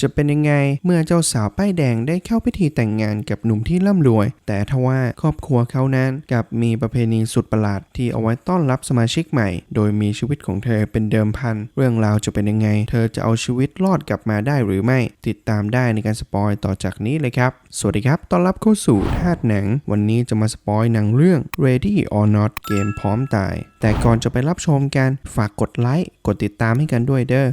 จะเป็นยังไงเมื่อเจ้าสาวป้ายแดงได้เข้าพิธีแต่งงานกับหนุ่มที่ร่ำรวย แต่ทว่าครอบครัวเขานั้นกับมีประเพณีสุดประหลาดที่เอาไว้ต้อนรับสมาชิกใหม่ โดยมีชีวิตของเธอเป็นเดิมพัน เรื่องราวจะเป็นยังไง เธอจะเอาชีวิตรอดกลับมาได้หรือไม่ ติดตามได้ในการสปอยต่อจากนี้เลยครับ สวัสดีครับ ต้อนรับเข้าสู่ธาตุหนัง วันนี้จะมาสปอยหนังเรื่อง Ready or Not เกมพร้อมตาย แต่ก่อนจะไปรับชมกัน ฝากกดไลค์ กดติดตามให้กันด้วยเด้อ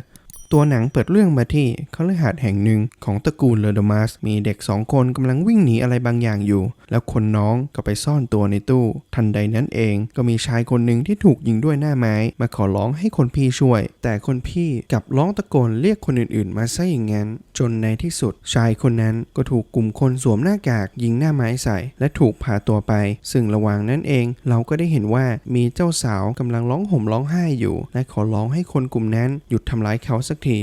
ตัวหนังเปิดเรื่องมาที่คฤหาสน์แห่งหนึ่งของตระกูลเลอดมัสมีเด็กสองคนกำลังวิ่งหนีอะไรบางอย่างอยู่ แล้วคนน้องก็ไปซ่อนตัวในตู้ ทันใดนั้นเองก็มีชายคนหนึ่งที่ถูกยิงด้วยหน้าไม้มาขอร้องให้คนพี่ช่วย แต่คนพี่กลับร้องตะโกนเรียกคนอื่นๆ มาซะอย่างนั้น จนในที่สุด ชายคนนั้นก็ถูกกลุ่มคนสวมหน้ากากยิงหน้าไม้ใส่ และถูกพาตัวไป ซึ่งระหว่างนั้นเอง เราก็ได้เห็นว่ามีเจ้าสาวกำลังร้องห่มร้องไห้อยู่ และขอร้องให้คนกลุ่มนั้นหยุดทำร้ายเขาสักที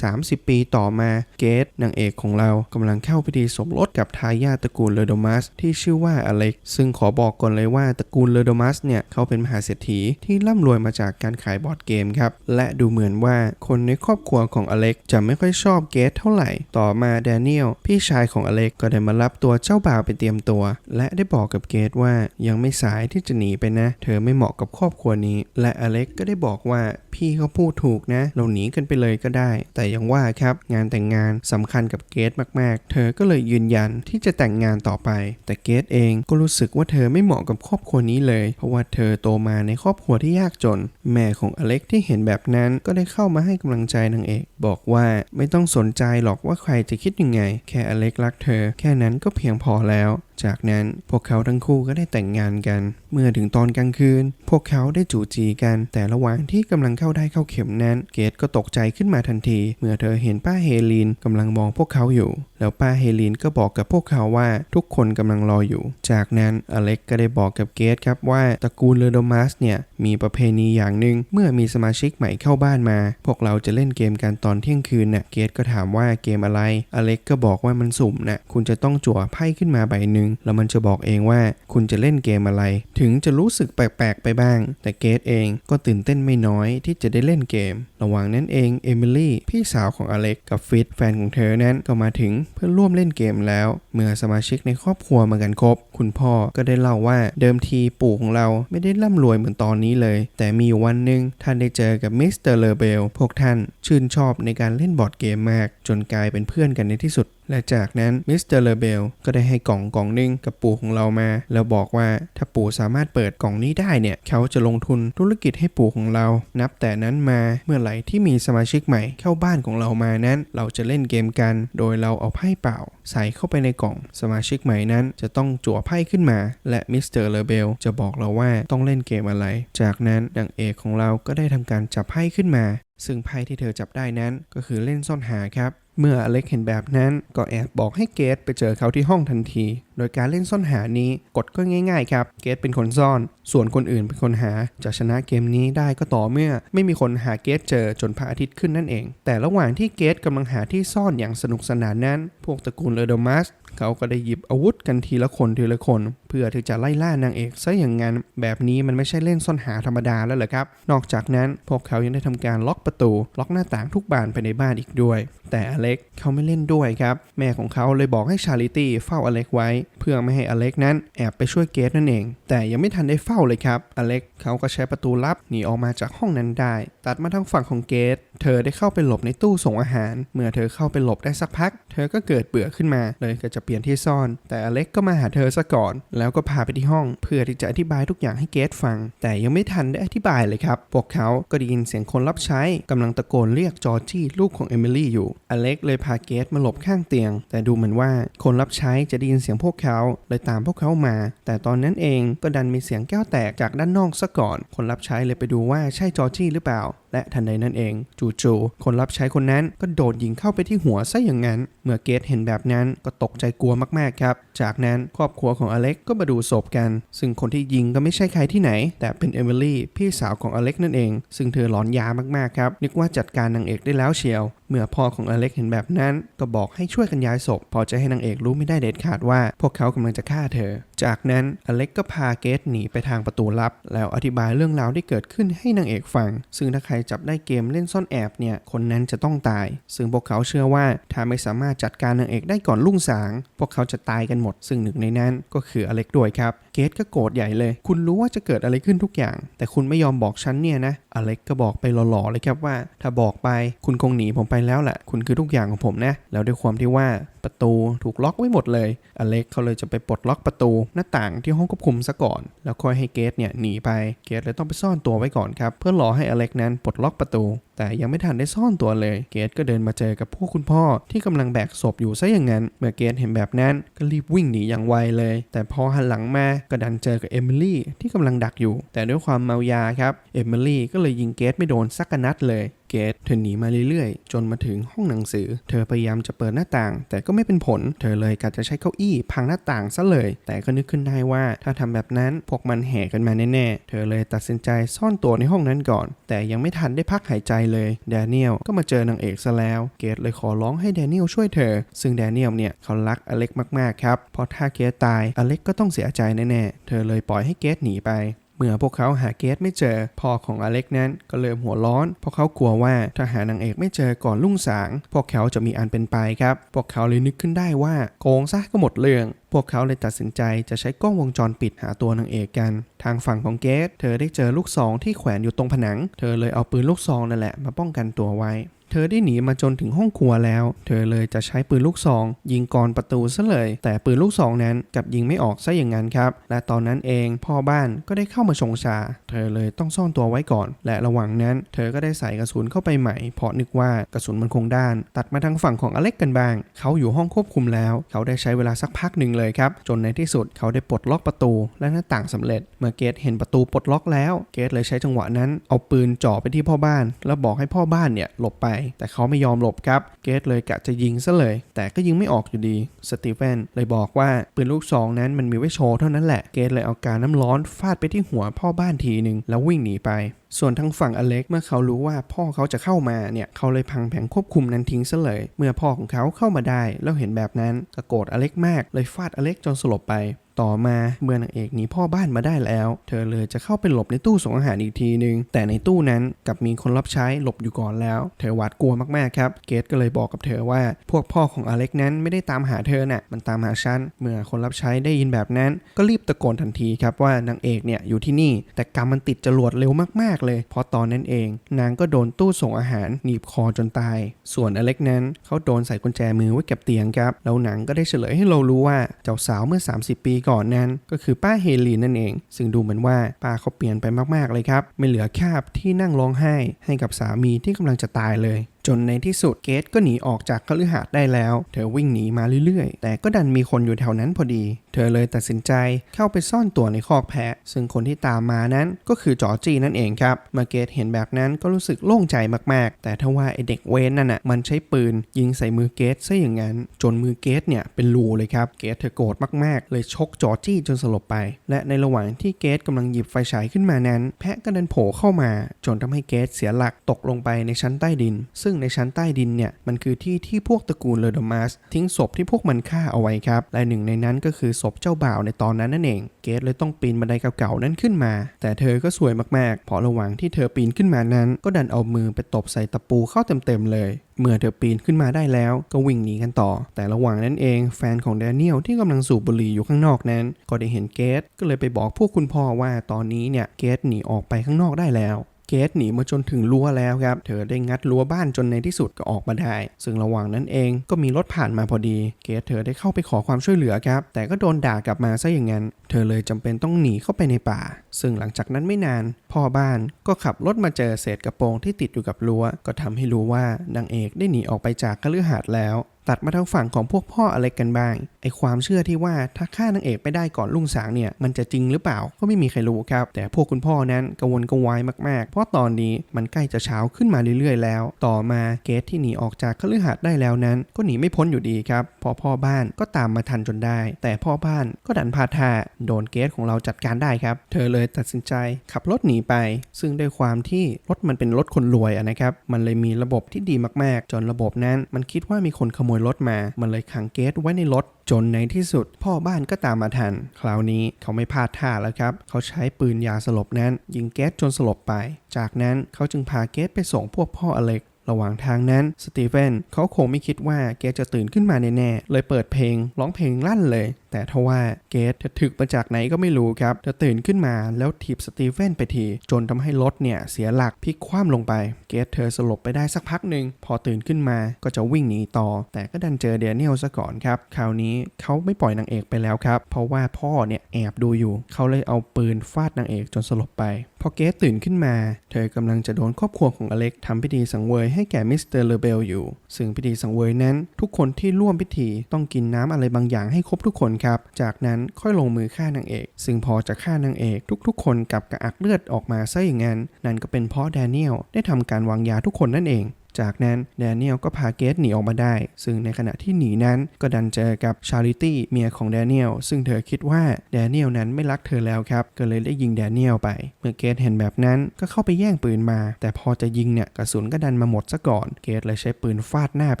30 ปีต่อมาเกตนางเอกของเรากำลังเข้าพิธีสมรสกับทายาทตระกูลเลโดมัสที่ชื่อว่าอเล็ก ซึ่งขอบอกก่อนเลยว่าตระกูลเลโดมัสเนี่ย เขาเป็นมหาเศรษฐีที่ร่ำรวยมาจากการขายบอร์ดเกมครับ และดูเหมือนว่าคนในครอบครัวของอเล็กจะไม่ค่อยชอบเกตเท่าไหร่ ต่อมาแดเนียลพี่ชายของอเล็กก็ได้มารับตัวเจ้าบ่าวไปเตรียมตัว และได้บอกกับเกตว่ายังไม่สายที่จะหนีไปนะ เธอไม่เหมาะกับครอบครัวนี้ และอเล็กก็ได้บอกว่าพี่เขาพูดถูกนะเราหนีกันไปเลยก็ได้แต่ยังว่าครับงานแต่งงานสำคัญกับเกตมากๆ เธอก็เลยยืนยันที่จะแต่งงานต่อไป แต่เกตเองก็รู้สึกว่าเธอไม่เหมาะกับครอบครัวนี้เลย เพราะว่าเธอโตมาในครอบครัวที่ยากจน แม่ของอเล็กที่เห็นแบบนั้นก็ได้เข้ามาให้กำลังใจนางเอกบอกว่าไม่ต้องสนใจหรอกว่าใครจะคิดยังไง แค่อเล็กรักเธอ แค่นั้นก็เพียงพอแล้ว จากนั้นพวกเขาทั้งคู่ก็ได้แต่งงานกัน เมื่อถึงตอนกลางคืน พวกเขาได้จู่จีกัน แต่ระหว่างที่กำลังเข้าได้เข้าเข็มนั้น เกตก็ตกใจขึ้นมาทันที เมื่อเธอเห็นป้าเฮลีนกำลังมองพวกเขาอยู่ แล้วป้าเฮลีนก็บอกกับพวกเขาว่าทุกคนกำลังรออยู่ จากนั้นอเล็กก็ได้บอกกับเกตครับว่าตระกูลเลอโดมัสเนี่ย มีประเพณีอย่างหนึ่งเมื่อมีสมาชิกใหม่เข้าบ้านมา พวกเราจะเล่นเกมกันตอนเที่ยงคืนน่ะเกตก็ถามว่าเกมอะไร อเล็กก็บอกว่ามันสุ่มน่ะคุณจะต้องจั่วไพ่ขึ้นมาใบหนึ่งแล้วมันจะบอกเองว่าคุณจะเล่นเกมอะไร ถึงจะรู้สึกแปลกๆไปบ้าง แต่เกตเองก็ตื่นเต้นไม่น้อยที่จะได้เล่นเกม ระหว่างนั้นเองเอมิลี่พี่สาวของอเล็กกับฟิตแฟนของเธอนั้นก็มาถึงเพื่อร่วมเล่นเกมแล้ว เมื่อสมาชิกในครอบครัวมากันครบ คุณพ่อก็ได้เล่าว่าเดิมทีปู่ของเราไม่ได้ร่ำรวยเหมือนตอนนี้เลย แต่มีอยู่วันหนึ่งท่านได้เจอกับมิสเตอร์เลเบลพวกท่านชื่นชอบในการเล่นบอร์ดเกมมาก จนกลายเป็นเพื่อนกันในที่สุด และจากนั้นมิสเตอร์เลเบลก็ได้ให้กล่องกล่องหนึงกับปู่ของเรามา แล้วบอกว่าถ้าปู่สามารถเปิดกล่องนี้ได้เนี่ย เขาจะลงทุนธุรกิจให้ปู่ของเรา นับแต่นั้นมาเมื่อไหร่ที่มีสมาชิกใหม่เข้าบ้านของเรามานั้น เราจะเล่นเกมกัน โดยเราเอาไพ่เปล่า ใส่เข้าไปในกล่อง สมาชิกใหม่นั้นจะต้องจั่วไพ่ขึ้นมา และมิสเตอร์เลเบลจะบอกเราว่าต้องเล่นเกมอะไร จากนั้นนางเอกของเราก็ได้ทำการจับไพ่ขึ้นมา ซึ่งไพ่ที่เธอจับได้นั้นก็คือเล่นซ่อนหาครับ เมื่ออเล็กเห็นแบบนั้นก็แอบบอกให้เกตไปเจอเขาที่ห้องทันที โดยการเล่นซ่อนหานี้กฎก็ง่ายๆครับ เกตเป็นคนซ่อน ส่วนคนอื่นเป็นคนหา จะชนะเกมนี้ได้ก็ต่อเมื่อ ไม่มีคนหาเกตเจอจนพระอาทิตย์ขึ้นนั่นเอง แต่ระหว่างที่เกตกำลังหาที่ซ่อนอย่างสนุกสนานนั้น พวกตระกูลเลอโดมัส เขาก็ได้หยิบอาวุธกันทีละคนทีละคน เพื่อที่จะไล่ล่านางเอกซะอย่างนั้น แบบนี้มันไม่ใช่เล่นซ่อนหาธรรมดาแล้วเหรอครับ นอกจากนั้นพวกเขายังได้ทำการล็อกประตู ล็อกหน้าต่างทุกบานภายในบ้านอีกด้วย แต่อเล็กเขาไม่เล่นด้วยครับ แม่ของเขาเลยบอกให้ชาริตี้เฝ้าอเล็กไว้ เพื่อไม่ให้อเล็กนั้นแอบไปช่วยเกตนั่นเอง แต่ยังไม่ทันได้เฝ้าเลยครับ อเล็กเขาก็ใช้ประตูลับหนีออกมาจากห้องนั้นได้ ตัดมาทางฝั่งของเกต เธอได้เข้าไปหลบในตู้ส่งอาหาร เมื่อเธอเข้าไปหลบได้สักพัก เธอก็เกิดเบื่อขึ้นมา เลยก็จะเปลี่ยนที่ซ่อน แต่อเล็กก็มาหาเธอซะก่อน แล้วก็พาไปที่ห้อง เพื่อที่จะอธิบายทุกอย่างให้เกตฟัง แต่ยังไม่ทันได้อธิบายเลยครับ พวกเขาก็ได้ยินเสียงคนรับใช้กำลังตะโกนเรียกจอร์จี้ลูกของเอมิลี่อยู่ อเล็กเลยพาเกตมาหลบข้างเตียง แต่ดูเหมือนว่าคนรับใช้จะได้ยินเสียงพวกเขาเลยตามพวกเขามา แต่ตอนนั้นเองก็ดันมีเสียงแก้วแตกจากด้านนอกซะก่อน คนรับใช้เลยไปดูว่าใช่จอร์จี้หรือเปล่าและทันใดนั้นเองจู่ๆคนรับใช้คนนั้นก็โดดยิงเข้าไปที่หัวซะอย่างนั้น เมื่อเกตเห็นแบบนั้นก็ตกใจกลัวมากๆครับ จากนั้นครอบครัวของอเล็กก็มาดูศพกัน ซึ่งคนที่ยิงก็ไม่ใช่ใครที่ไหน แต่เป็นเอมิลี่พี่สาวของอเล็กนั่นเอง ซึ่งเธอหลอนยามากๆครับนึกว่าจัดการนางเอกได้แล้วเชียว เมื่อพ่อของอเล็กเห็นแบบนั้น ก็บอกให้ช่วยกันย้ายศพเพอจะให้นางเอกรู้ไม่ได้เด็ดขาดว่า พวกเขากำลังจะฆ่าเธอ จากนั้นอเล็กก็พาเกตหนีไปทางประตูลับ แล้วอธิบายเรื่องราวที่เกิดขึ้นให้นางเอกฟัง ซึ่งถ้าใครจับได้เกมเล่นซ่อนแอบเนี่ยคนนั้นจะต้องตาย ซึ่งพวกเขาเชื่อว่าถ้าไม่สามารถจัดการนางเอกได้ก่อนรุ่งสาง พวกเขาจะตายกันหมด ซึ่งหนึ่งในนั้นก็คืออเล็กด้วยครับ เกตก็โกรธใหญ่เลย คุณรู้ว่าจะเกิดอะไรขึ้นทุกอย่าง แต่คุณไม่ยอมบอกฉันเนี่ยนะอเล็กก็บอกไปหล่อๆเลยครับว่า ถ้าบอกไปคุณคงหนีผมไปแล้วแหละคุณคือทุกอย่างของผมนะแล้วด้วยความที่ว่าประตูถูกล็อกไว้หมดเลย อเล็กเขาเลยจะไปปลดล็อกประตูหน้าต่างที่ห้องควบคุมซะก่อน แล้วค่อยให้เกตเนี่ยหนีไป เกตเลยต้องไปซ่อนตัวไว้ก่อนครับ เพื่อรอให้อเล็กนั้นปลดล็อกประตู แต่ยังไม่ทันได้ซ่อนตัวเลย เกตก็เดินมาเจอกับพวกคุณพ่อที่กำลังแบกศพอยู่ซะอย่างนั้น เมื่อเกตเห็นแบบนั้นก็รีบวิ่งหนีอย่างไวเลย แต่พอหันหลังมาก็ดันเจอกับเอมิลี่ที่กำลังดักอยู่ แต่ด้วยความเมายาครับ เอมิลี่ก็เลยยิงเกตไม่โดนสักนัดเลย เกตเธอหนีมาเรื่อยๆ จนมาถึงห้องหนังสือ เธอพยายามจะเปิดหน้าต่าง แต่ก็ไม่เป็นผล เธอเลยกะจะใช้เก้าอี้พังหน้าต่างซะเลย แต่ก็นึกขึ้นได้ว่าถ้าทำแบบนั้นพวกมันแห่กันมาแน่ๆ เธอเลยตัดสินใจซ่อนตัวในห้องนั้นก่อน แต่ยังไม่ทันได้พักหายใจเลยแดเนียลก็มาเจอนางเอกซะแล้ว เกตเลยขอร้องให้แดเนียลช่วยเธอ ซึ่งแดเนียลเนี่ยเขารักอเล็กมากๆครับเพราะถ้าเกตตายอเล็กก็ต้องเสียใจแน่ๆ เธอเลยปล่อยให้เกตหนีไป เมื่อพวกเขาหาเกตไม่เจอพ่อของอเล็กนั้นก็เริ่มหัวร้อน เพราะเขากลัวว่าถ้าหานางเอกไม่เจอก่อนรุ่งสาง พวกเขาจะมีอันเป็นไปครับ พวกเขาเลยนึกขึ้นได้ว่าโกงซะก็หมดเรื่องพวกเขาเลยตัดสินใจจะใช้กล้องวงจรปิดหาตัวนางเอกกัน ทางฝั่งของเกตเธอได้เจอลูกซองที่แขวนอยู่ตรงผนัง เธอเลยเอาปืนลูกซองนั่นแหละมาป้องกันตัวไว้ เธอได้หนีมาจนถึงห้องครัวแล้ว เธอเลยจะใช้ปืนลูกซอง ยิงกรประตูซะเลย แต่ปืนลูกซองนั้นกับยิงไม่ออกซะอย่างนั้นครับ และตอนนั้นเองพ่อบ้านก็ได้เข้ามาชงชา เธอเลยต้องซ่อนตัวไว้ก่อน และระหว่างนั้น เธอก็ได้ใส่กระสุนเข้าไปใหม่ เพราะนึกว่ากระสุนมันคงด้าน ตัดมาทางฝั่งของอเล็กกันบ้าง เขาอยู่ห้องควบคุมแล้ว เขาได้ใช้เวลาสักพักหนึ่งเลยครับ จนในที่สุดเขาได้ปลดล็อกประตูและหน้าต่างสำเร็จ เมื่อเกตเห็นประตูปลดล็อกแล้ว เกตเลยใช้จังหวะนั้นเอาปืนจ่อไปที่พ่อบ้าน แล้วบอกให้พ่อบ้านเนี่ยหลบไปแต่เขาไม่ยอมหลบครับ เกตเลยกะจะยิงซะเลย แต่ก็ยิงไม่ออกอยู่ดี สตีเฟนเลยบอกว่าปืนลูกซองนั้นมันมีไว้โชว์เท่านั้นแหละ เกตเลยเอาการน้ำร้อนฟาดไปที่หัวพ่อบ้านทีหนึ่งแล้ววิ่งหนีไปส่วนทางฝั่งอเล็กเมื่อเขารู้ว่าพ่อเขาจะเข้ามาเนี่ยเขาเลยพังแผงควบคุมนั้นทิ้งซะเลย เมื่อพ่อของเขาเข้ามาได้แล้วเห็นแบบนั้นก็โกรธอเล็กมากเลยฟาดอเล็กจนสลบไป ต่อมาเมื่อนางเอกหนีพ่อบ้านมาได้แล้ว เธอเลยจะเข้าไปหลบในตู้ส่งอาหารอีกทีนึง แต่ในตู้นั้นกับมีคนรับใช้หลบอยู่ก่อนแล้ว เธอหวาดกลัวมากๆครับเกตก็เลยบอกกับเธอว่า พวกพ่อของอเล็กนั้นไม่ได้ตามหาเธอน่ะมันตามหาฉันเมื่อคนรับใช้ได้ยินแบบนั้น ก็รีบตะโกนทันทีครับว่านางเอกเนี่ยอยู่ที่นี่ แต่กรรมมันติดจรวดเร็วมากๆเลย เพราะตอนนั้นเอง นางก็โดนตู้ส่งอาหารหนีบคอจนตาย ส่วนอเล็กนั้นเขาโดนใส่กุญแจมือไว้กับเตียงครับ แล้วหนังก็ได้เฉลยให้เรารู้ว่าเจ้าสาวเมื่อ 30 ปีก่อนนั้น ก็คือป้าเฮลีนนั่นเอง ซึ่งดูเหมือนว่าป้าเขาเปลี่ยนไปมากๆเลยครับ ไม่เหลือคาบที่นั่งร้องไห้ให้กับสามีที่กำลังจะตายเลย จนในที่สุดเกตก็หนีออกจากคฤหาสน์ได้แล้ว เธอวิ่งหนีมาเรื่อยๆ แต่ก็ดันมีคนอยู่แถวนั้นพอดี เธอเลยตัดสินใจเข้าไปซ่อนตัวในคอกแพะ ซึ่งคนที่ตามมานั้นก็คือจอจีนั่นเองครับเมื่อเกตเห็นแบบนั้นก็รู้สึกโล่งใจมากๆ แต่ถ้าว่าไอเด็กเวนนั่นน่ะมันใช้ปืนยิงใส่มือเกตซะอย่างนั้น จนมือเกตเนี่ยเป็นรูเลยครับเกตเธอโกรธมากๆ เลยชกจอจี้จนสลบไป และในระหว่างที่เกตกำลังหยิบไฟฉายขึ้นมานั้น แพะก็เดินโผล่เข้ามา จนทำให้เกตเสียหลักตกลงไปในชั้นใต้ดิน ซึ่งในชั้นใต้ดินเนี่ยมันคือที่ที่พวกตระกูลเลอดมัสทิ้งศพที่พวกมันฆ่าเอาไว้ครับและหนึ่งในนั้นก็คือศพเจ้าบ่าวในตอนนั้นนั่นเอง เกตเลยต้องปีนบันไดเก่าๆนั้นขึ้นมา แต่เธอก็สวยมากๆ เพราะระหว่างที่เธอปีนขึ้นมานั้น ก็ดันเอามือไปตบใส่ตะปูเข้าเต็มๆเลยเมื่อเธอปีนขึ้นมาได้แล้วก็วิ่งหนีกันต่อ แต่ระหว่างนั้นเองแฟนของแดเนียลที่กำลังสูบบุหรี่อยู่ข้างนอกนั้น ก็ได้เห็นเกตก็เลยไปบอกพวกคุณพ่อว่าตอนนี้เนี่ยเกตหนีออกไปข้างนอกได้แล้ว เกตหนีมาจนถึงรั้วแล้วครับ เธอได้งัดรั้วบ้านจนในที่สุดก็ออกมาได้ ซึ่งระหว่างนั้นเองก็มีรถผ่านมาพอดี เกตเธอได้เข้าไปขอความช่วยเหลือครับ แต่ก็โดนด่ากลับมาซะอย่างนั้น เธอเลยจำเป็นต้องหนีเข้าไปในป่า ซึ่งหลังจากนั้นไม่นาน พ่อบ้านก็ขับรถมาเจอเศษกระโปรงที่ติดอยู่กับรั้ว ก็ทำให้รู้ว่านางเอกได้หนีออกไปจากคฤหาสน์แล้ว ตัดมาทางฝั่งของพวกพ่ออเล็กกันบ้างไอความเชื่อที่ว่าถ้าฆ่านางเอกไปได้ก่อนลุงสางเนี่ยมันจะจริงหรือเปล่าก็ไม่มีใครรู้ครับ แต่พวกคุณพ่อนั้นกังวลกังวายมากๆ เพราะตอนนี้มันใกล้จะเช้าขึ้นมาเรื่อยๆ แล้ว ต่อมาเกตที่หนีออกจากคฤหาสน์ได้แล้วนั้น ก็หนีไม่พ้นอยู่ดีครับพอพ่อบ้านก็ตามมาทันจนได้ แต่พ่อบ้านก็ดันพาท่าโดนเกตของเราจัดการได้ครับ เธอเลยตัดสินใจขับรถหนีไป ซึ่งด้วยความที่รถมันเป็นรถคนรวยนะครับมันเลยมีระบบที่ดีมากๆ จนระบบนั้นมันคิดว่ามีคนขโมยรถมา มันเลยขังเกตไว้ในรถ จนในที่สุด พ่อบ้านก็ตามมาทัน คราวนี้เขาไม่พลาดท่าแล้วครับ เขาใช้ปืนยาสลบนั้น ยิงเกตจนสลบไป จากนั้นเขาจึงพาเกตไปส่งพวกพ่ออเล็ก ระหว่างทางนั้นสตีเฟนเขาคงไม่คิดว่าเกตจะตื่นขึ้นมาแน่ๆเลยเปิดเพลงร้องเพลงลั่นเลย แต่ทว่าเกตเธอถึกมาจากไหนก็ไม่รู้ครับเธอตื่นขึ้นมาแล้วถีบสตีเฟนไปทีจนทำให้รถเนี่ยเสียหลักพลิกคว่ำลงไป เกตเธอสลบไปได้สักพักหนึ่งพอตื่นขึ้นมาก็จะวิ่งหนีต่อ แต่ก็ดันเจอเดนเนียลซะก่อนครับคราวนี้เขาไม่ปล่อยนางเอกไปแล้วครับเพราะว่าพ่อเนี่ยแอบดูอยู่ เขาเลยเอาปืนฟาดนางเอกจนสลบไป พอเกตตื่นขึ้นมา เธอกำลังจะโดนครอบครัวของอเล็กทำพิธีสังเวยใให้แก่มิสเตอร์เลเบลอยู่ ซึ่งพิธีสังเวยนั้น ทุกคนที่ร่วมพิธีต้องกินน้ำอะไรบางอย่างให้ครบทุกคนครับ จากนั้นค่อยลงมือฆ่านางเอก ซึ่งพอจะฆ่านางเอกทุกๆ คนกับกระอักเลือดออกมาซะอย่างนั้น นั่นก็เป็นเพราะแดเนียลได้ทำการวางยาทุกคนนั่นเอง จากนั้นแดเนียลก็พาเกตหนีออกมาได้ ซึ่งในขณะที่หนีนั้นก็ดันเจอกับชาริตี้เมียของแดเนียลซึ่งเธอคิดว่าแดเนียลนั้นไม่รักเธอแล้วครับก็เลยได้ยิงแดเนียลไป เมื่อเกตเห็นแบบนั้นก็เข้าไปแย่งปืนมา แต่พอจะยิงเนี่ยกระสุนก็ดันมาหมดซะก่อน เกตเลยใช้ปืนฟาดหน้าไป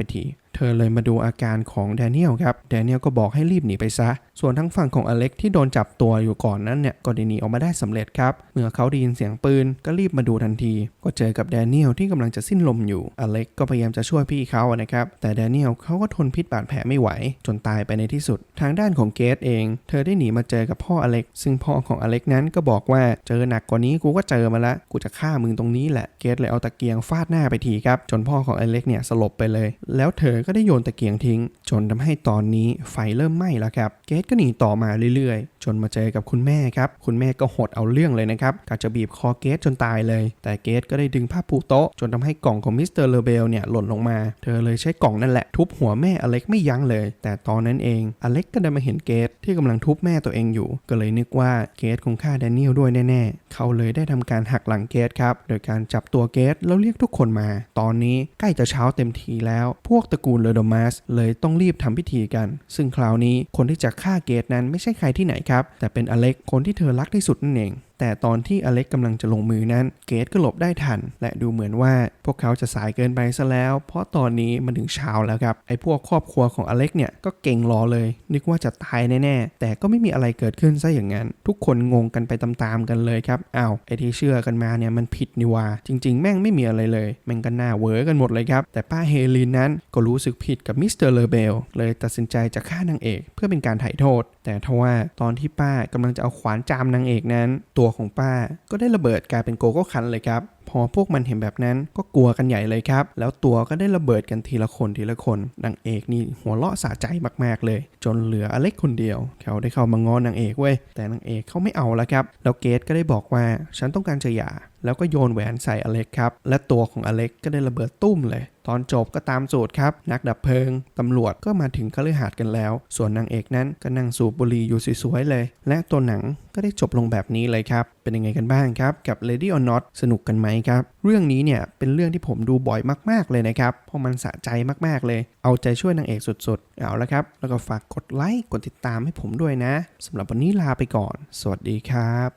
ทีเธอเลยมาดูอาการของแดเนียลครับ แดเนียลก็บอกให้รีบหนีไปซะ ส่วนทั้งฝั่งของอเล็กที่โดนจับตัวอยู่ก่อนนั้นเนี่ย ก็ได้หนีออกมาได้สำเร็จครับ เมื่อเขาได้ยินเสียงปืนก็รีบมาดูทันที ก็เจอกับแดเนียลที่กำลังจะสิ้นลมอยู่ อเล็กก็พยายามจะช่วยพี่เขาอะนะครับ แต่แดเนียลเขาก็ทนพิษบาดแผลไม่ไหว จนตายไปในที่สุด ทางด้านของเกตเอง เธอได้หนีมาเจอกับพ่ออเล็ก ซึ่งพ่อของอเล็กนั้นก็บอกว่าเจอหนักกว่านี้กูก็เจอมาละ กูจะฆ่ามึงตรงนี้แหละ เกตเลยเอาตะเกียงฟาดหน้าไปทีครับ จนพ่อของอเล็กเนี่ยสลบไปเลย แล้วเธอก็ได้โยนตะเกียงทิ้ง จนทำให้ตอนนี้ไฟเริ่มไหม้แล้วครับ เกตก็หนีต่อมาเรื่อยๆจนมาเจอกับคุณแม่ครับ คุณแม่ก็หดเอาเรื่องเลยนะครับกะจะบีบคอเกตจนตายเลย แต่เกตก็ได้ดึงผ้าปูโต๊ะ จนทำให้กล่องของมิสเตอร์เลเบลเนี่ยหล่นลงมา เธอเลยใช้กล่องนั่นแหละ ทุบหัวแม่อเล็กไม่ยั้งเลย แต่ตอนนั้นเองอเล็กก็ได้มาเห็นเกตที่กำลังทุบแม่ตัวเองอยู่ ก็เลยนึกว่าเกตคงฆ่าแดเนียลด้วยแน่ๆ เขาเลยได้ทำการหักหลังเกตครับ โดยการจับตัวเกตแล้วเรียกทุกคนมา ตอนนี้ใกล้จะเช้าเต็มทีแล้ว พวกตระกูลเลโดมัสเลยต้องรีบทำพิธีกัน ซึ่งคราวนี้คนที่จะฆ่าเกตนั้นไม่ใช่ใครที่ไหนครับแต่เป็นอเล็กคนที่เธอรักที่สุดนั่นเอง แต่ตอนที่อเล็กกำลังจะลงมือนั้น เกตก็หลบได้ทัน และดูเหมือนว่าพวกเขาจะสายเกินไปซะแล้ว เพราะตอนนี้มันถึงเช้าแล้วครับ ไอ้พวกครอบครัวของอเล็กเนี่ยก็เก่งรอเลย นึกว่าจะตายแน่ๆ แต่ก็ไม่มีอะไรเกิดขึ้นซะอย่างนั้น ทุกคนงงกันไปตามๆกันเลยครับอ้าวไอ้ที่เชื่อกันมาเนี่ยมันผิดนี่ว่า จริง ๆ แม่งไม่มีอะไรเลยแม่งก็น่าเวอกันหมดเลยครับ แต่ป้าเฮลินนั้นก็รู้สึกผิดกับมิสเตอร์เลเบลเลยตัดสินใจจะฆ่านางเอก เพื่อเป็นการไถ่โทษ แต่ทว่าตอนที่ป้ากำลังจะเอาขวานจามนางเอกนั้น ตัวของป้า ก็ได้ระเบิดกลายเป็นโกโก้คันเลยครับ พอพวกมันเห็นแบบนั้นก็กลัวกันใหญ่เลยครับ แล้วตัวก็ได้ระเบิดกันทีละคนทีละคนนางเอกนี่หัวเราะสะใจมากๆเลย จนเหลืออเล็กคนเดียว เขาได้เข้ามางอนนางเอกเว้ยแต่นางเอกเขาไม่เอาแล้วครับแล้วเกตก็ได้บอกว่าฉันต้องการจะหย่า แล้วก็โยนแหวนใส่อเล็กครับ และตัวของอเล็กก็ได้ระเบิดตุ้มเลย ตอนจบก็ตามสูตรครับ นักดับเพลิง ตำรวจก็มาถึงคฤหาสน์กันแล้ว ส่วนนางเอกนั้นก็นั่งสูบบุหรี่อยู่สวยๆเลย และตัวหนังก็ได้จบลงแบบนี้เลยครับ เป็นยังไงกันบ้างครับ กับ Lady or Not สนุกกันไหมครับ เรื่องนี้เนี่ยเป็นเรื่องที่ผมดูบ่อยมากๆเลยนะครับ เพราะมันสะใจมากๆเลย เอาใจช่วยนางเอกสุดๆ เอาละครับ แล้วก็ฝากกดไลค์ กดติดตามให้ผมด้วยนะสำหรับวันนี้ลาไปก่อน สวัสดีครับ